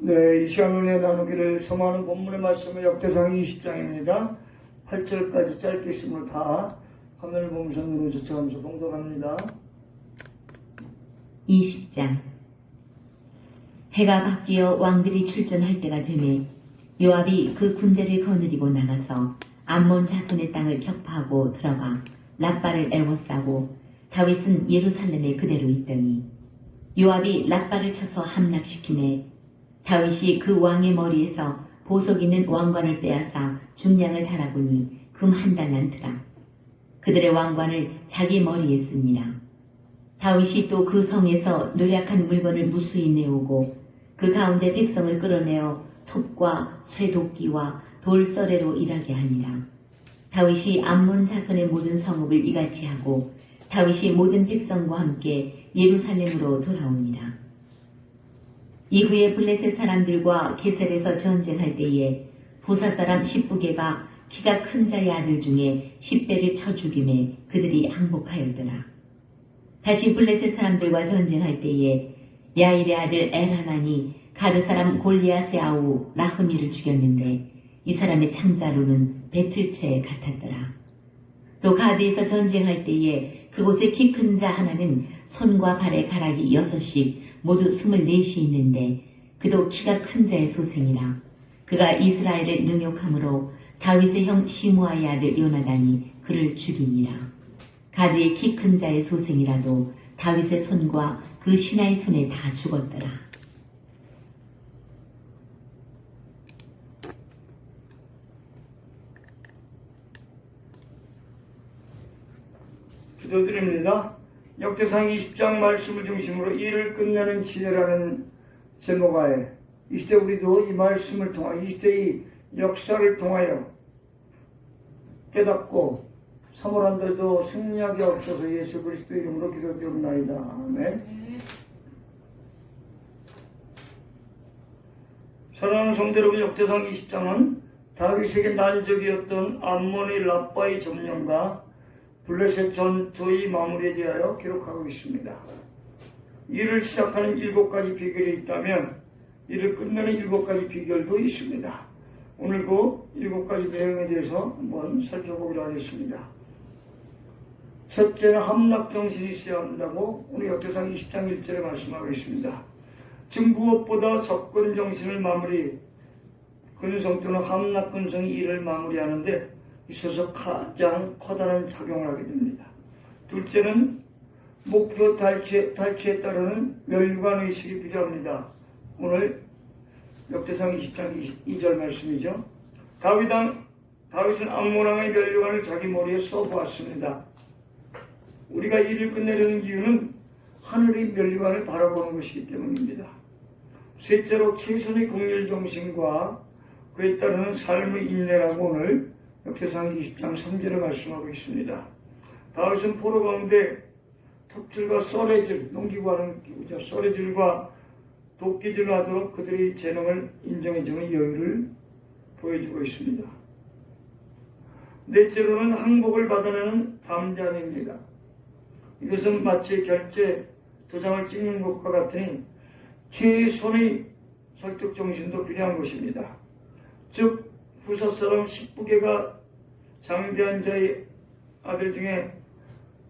네, 이 시간 은혜 나누기를 소망하는 본문의 말씀은 역대상 20장입니다. 8절까지 짧게 있으므로 다 화면을 보면서 젖혀가면서 봉독합니다. 20장 해가 바뀌어 왕들이 출전할 때가 되매 요압이 그 군대를 거느리고 나가서 암몬 자손의 땅을 격파하고 들어가 랍바를 애워싸고 다윗은 예루살렘에 그대로 있더니 요압이 랍바를 쳐서 함락시키매 다윗이 그 왕의 머리에서 보석 있는 왕관을 빼앗아 중량을 달아보니 금 한 달란트라 그들의 왕관을 자기 머리에 씁니다. 다윗이 또 그 성에서 노력한 물건을 무수히 내오고 그 가운데 백성을 끌어내어 톱과 쇠도끼와 돌서래로 일하게 하니라. 다윗이 암몬 자손의 모든 성읍을 이같이 하고 다윗이 모든 백성과 함께 예루살렘으로 돌아옵니다. 이후에 블레셋 사람들과 게셀에서 전쟁할 때에 보사 사람 십부개가 키가 큰 자의 아들 중에 십배를 쳐 죽임에 그들이 항복하였더라. 다시 블레셋 사람들과 전쟁할 때에 야일의 아들 엘하난이 가드 사람 골리앗의 아우 라흐미를 죽였는데 이 사람의 창자루는 배틀채 같았더라. 또 가드에서 전쟁할 때에 그곳에 키큰 자 하나는 손과 발의 가락이 여섯씩 모두 스물넷이 있는데 그도 키가 큰 자의 소생이라. 그가 이스라엘을 능욕함으로 다윗의 형 시므아의 아들 요나단이 그를 죽이니라. 가드의 키 큰 자의 소생이라도 다윗의 손과 그 신하의 손에 다 죽었더라. 기도드립니다. 역대상 20장 말씀을 중심으로 일을 끝내는 지혜라는 제목하에 이 시대 우리도 이 말씀을 통하여 이 시대의 역사를 통하여 깨닫고 사모란들도 승리하게 없어서 예수 그리스도 이름으로 기도드립니다. 아멘. 사랑하는 성도 여러분 역대상 20장은 다윗에게 난적이었던 암몬의 라빠의 점령과 블레셋 전투의 마무리에 대하여 기록하고 있습니다. 일을 시작하는 일곱 가지 비결이 있다면 일을 끝내는 일곱 가지 비결도 있습니다. 오늘 그 일곱 가지 내용에 대해서 한번 살펴보기로 하겠습니다. 첫째는 함락 정신이 있어야 한다고 오늘 역대상 20장 1절에 말씀하고 있습니다. 즉 무엇보다 접근 정신을 마무리 근성 또는 함락 근성이 일을 마무리하는데 있어서 가장 커다란 작용을 하게 됩니다. 둘째는 목표 탈취에, 탈취에 따르는 멸류관 의식이 필요합니다. 오늘 역대상 20장 2절 말씀이죠. 다윗왕, 다윗은 암모랑의 멸류관을 자기 머리에 써보았습니다. 우리가 일을 끝내려는 이유는 하늘의 멸류관을 바라보는 것이기 때문입니다. 셋째로 최선의 국률 정신과 그에 따르는 삶의 인내라고 오늘 역대상 20장 3절에 말씀하고 있습니다. 다윗은 포로 가운데 톱질과 썰애질, 농기구 하는 기구죠. 썰애질과 도끼질을 하도록 그들의 재능을 인정해주는 여유를 보여주고 있습니다. 넷째로는 항복을 받아내는 담장입니다. 이것은 마치 결제 도장을 찍는 것과 같으니 최선의 설득 정신도 필요한 것입니다. 즉 부사 사람 10부개가 장대한 자의 아들 중에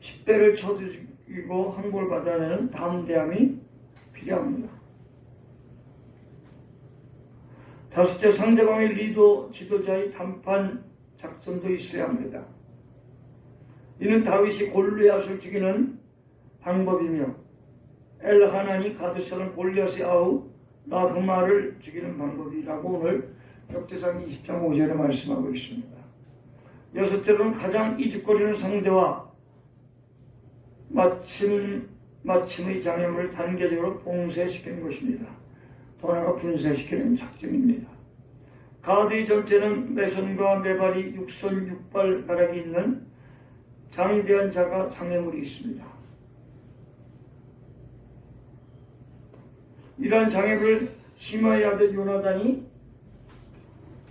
10배를 쳐죽이고 항복을 받아내는 담대함이 필요합니다. 다섯째 상대방의 리더 지도자의 담판 작전도 있어야 합니다. 이는 다윗이 골리앗을 죽이는 방법이며 엘하나니 가드사는 골리앗의 아우 라흐마를 죽이는 방법이라고 오늘 역대상 20장 5절에 말씀하고 있습니다. 여섯째로는 가장 이죽거리는 상대와 마침, 마침의 장애물을 단계적으로 봉쇄시키는 것입니다. 또 하나가 분쇄시키는 작전입니다. 가드의 전체는 매선과 매발이 육선 육발 가락이 있는 장대한 자가 장애물이 있습니다. 이러한 장애물을 심화의 아들 요나단이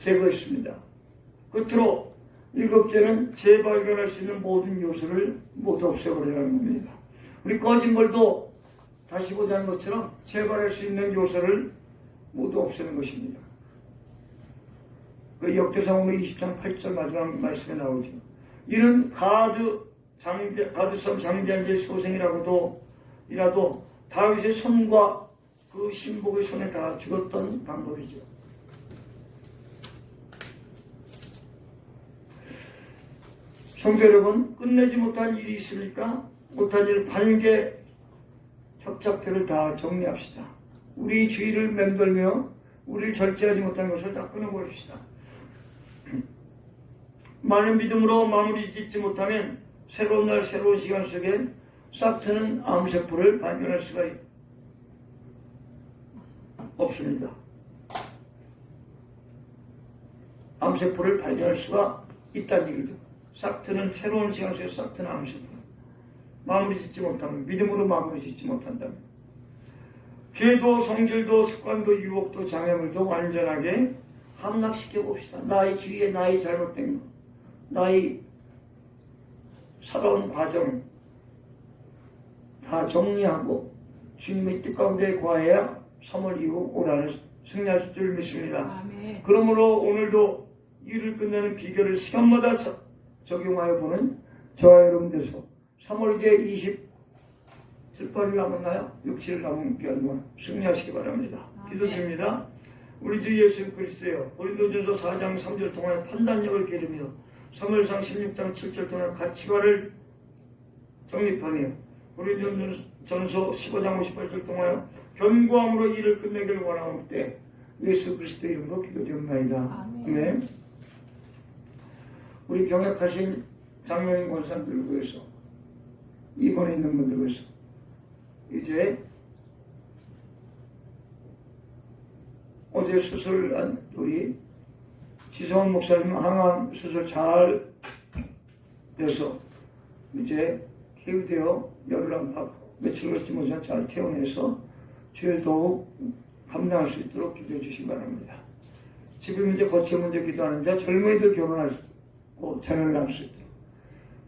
제거했습니다. 끝으로 일곱째는 재발견할 수 있는 모든 요소를 모두 없애버리라는 겁니다. 우리 걸도 다시 보자는 것처럼 재발할 수 있는 요소를 모두 없애는 것입니다. 그 역대상으로 20장 8절 마지막 말씀에 나오죠. 이는 가드 장대, 가드섬 장대한제 소생이라고도 이라도 다윗의 손과 그 신복의 손에 다 죽었던 방법이죠. 성도 여러분, 끝내지 못한 일이 있으니까 못한 일 관계 협착들을 다 정리합시다. 우리 주의를 맴돌며 우리를 절제하지 못한 것을 다 끊어버립시다. 많은 믿음으로 마무리 짓지 못하면 새로운 날 새로운 시간 속에 싹트는 암세포를 발견할 수가 있- 없습니다. 암세포를 발견할 수가 있다는 얘기죠. 싹트는 새로운 시간 속에 싹트는 암세포. 마무리 짓지 못하면 믿음으로 마무리 짓지 못한다면 죄도 성질도 습관도 유혹도 장애물도 완전하게 함락시켜 봅시다. 나의 주위에 나의 잘못된 것, 나의 살아온 과정 다 정리하고 주님의 뜻 가운데 거해야 3월 이후 올한해 승리할 줄 믿습니다. 아멘. 그러므로 오늘도 일을 끝내는 비결을 시간마다 저- 적용하여 보는 저와 여러분 되서 3월 이제 20 슬퍼를 남았나요? 6, 7일 남은 기간 승리하시기 바랍니다. 기도드립니다. 우리 주 예수 그리스도여 고린도전서 4장 3절 동안 판단력을 기르며 사무엘상 16장 7절 동안 가치관을 정립하며 고린도전서 15장 58절 동안 견고함으로 일을 끝내기를 원하올 때 예수 그리스도 이름으로 기도드립니다. 아멘. 우리 병역하신 장로인 권사님들 위해서 입원해 있는 분들 위해서 이제 어제 수술한 우리 지성원 목사님 항암 수술 잘 돼서 이제 개의되어 열을 안팎 며칠 걸지 못한 잘 퇴원해서 주에 더욱 감당할 수 있도록 기도해 주시기 바랍니다. 지금 이제 거체 문제 기도하는 자 젊은이들 결혼할 수 낳을 수 있도록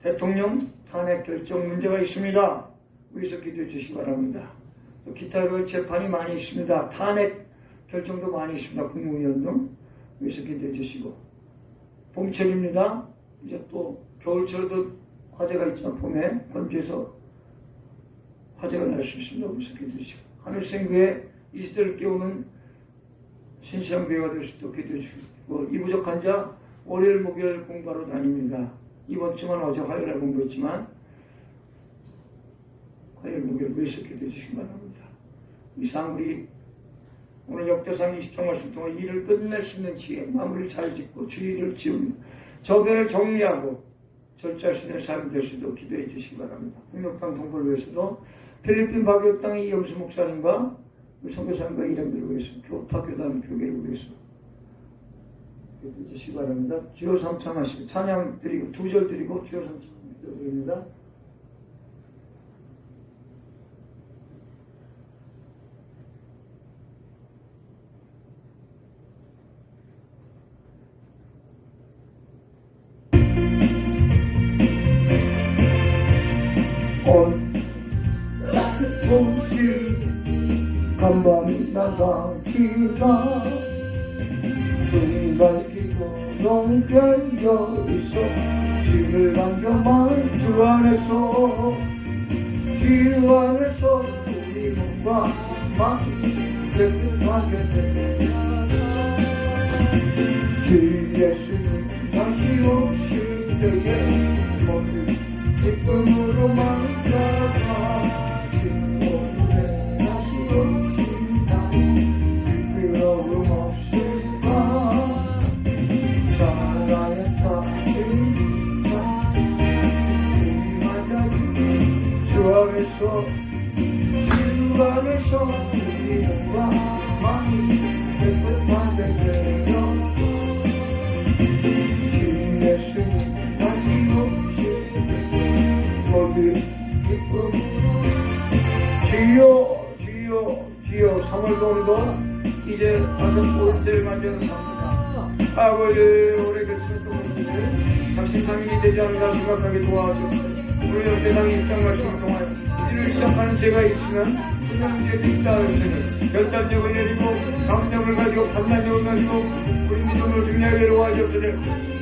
대통령 탄핵 결정 문제가 있습니다. 위에서 기도해 주시기 바랍니다. 또 기타 그 재판이 많이 있습니다. 탄핵 결정도 많이 있습니다. 국무위원도 위에서 기도해 주시고 봄철입니다. 이제 또 겨울철도 화재가 있지만 봄에 건조해서 화재가 날 수 있습니다. 위에서 기도해 주시고 하늘생구에 이 시대를 깨우는 신실한 배가 될 수 있도록 기도해 주시고 이 부족한 자 월요일 목요일 공부하러 다닙니다. 이번 주만 어제 화요일에 공부했지만 화요일 목요일 위에서 기도 해 주시기 바랍니다. 이상 우리 오늘 역대상 20장 말씀 통해 일을 끝낼 수 있는 지혜 마무리를 잘 짓고 주의를 지우며 저변을 정리하고 절제할 수 있는 삶이 될 수도 기도해 주시기 바랍니다. 국력당 동포를 위해서도 필리핀 박교 땅의 이영수 목사님과 우리 선교사님과 이름들을 위해서 교타 교단 교계를 위해서 주시기 바랍니다. 주여 삼창하시고 찬양 드리고 두 절 드리고 주여 삼창 드립니다. 주 안에서 주 안에서 우리 몸과 마음이 깨끗하게 되 주 안에서 주 안에서 우리 몸과 마음이 깨끗하게 되어 주 예수님 다시 때 모두 기쁨으로 주여 주여 주여 3월 동도 이제 다섯 번째를 맞이하는 겁니다 아버지 우리에게 슬픔을 당신 당인이 되지 않는다 생각하게 도와주옵소서. 우리 세상의 입장 말씀을 통하여 일을 시작하는 죄가 있으면 분명히 따르시는 결단력을 내리고 강력을 가지고 판단력을 가지고 우리 믿음을 승리하게 도와주시는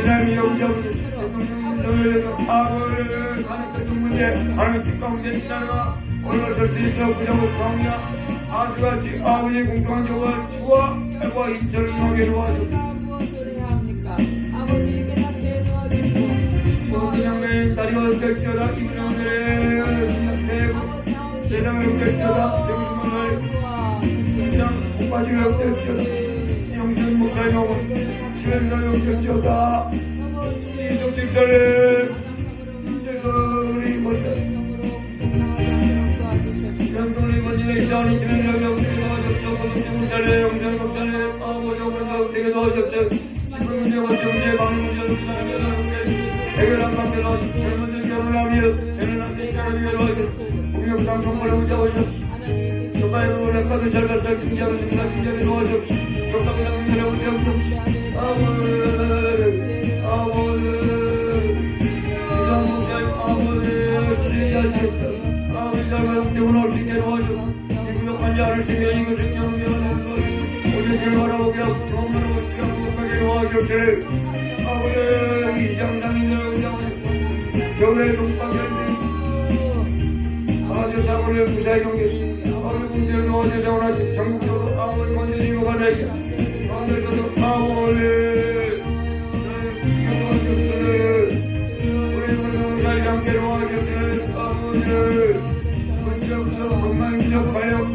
이날이 영장 대통령님들 하는 그 문제 하나님 뜻 가운데 있다가 오늘 설수 있어 부정을 정의야 아수같이 아버지 공평한 여호와 주와 해와 무엇을 해야 합니까? 아버지에게 답게 도와주시고 그냥의 자리가 될지어다 이분의 오늘의 대부 세상을 될지어다 정신만을 그냥 공바지가 될지어다 영신 목사님 오고 시간이 될지어다 이성직사를 문자를 영장 목사를 아버지 오면서 되게 도와줬어 지금 문제 번째 문제 방문 문제를 지나가면 해결한 관계로 젊은들 결혼하며 결혼한데 시간을 위해서 공격당 정보를 문제하셨어 교과에서 원래 카드 잘 갔어 김자로 생각 김자로 도와줬어 교과보다 문제를 문제하셨어 아버지 아버지 이상 목사님 아버지 수리하셨어 아버지 잘못 때문에 어떻게 도와줬어 이구역 환자를 생겨 이것을 것 바라보게 하고 정말로 지금 못하게 도와줬기를 아버지 이 장당인들 겨울에 동방현대 아버지 사고를 무사히 경계했습니다. 아버지 문제를 도와줘 자원하지 전국적으로 아버지 먼저 이거 받아야겠다 오늘도 아버지. 아버지.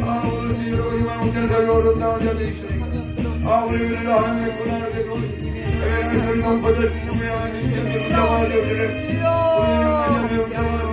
아버지 여러 희망 없는 어렵다 하셔도 있으니 아버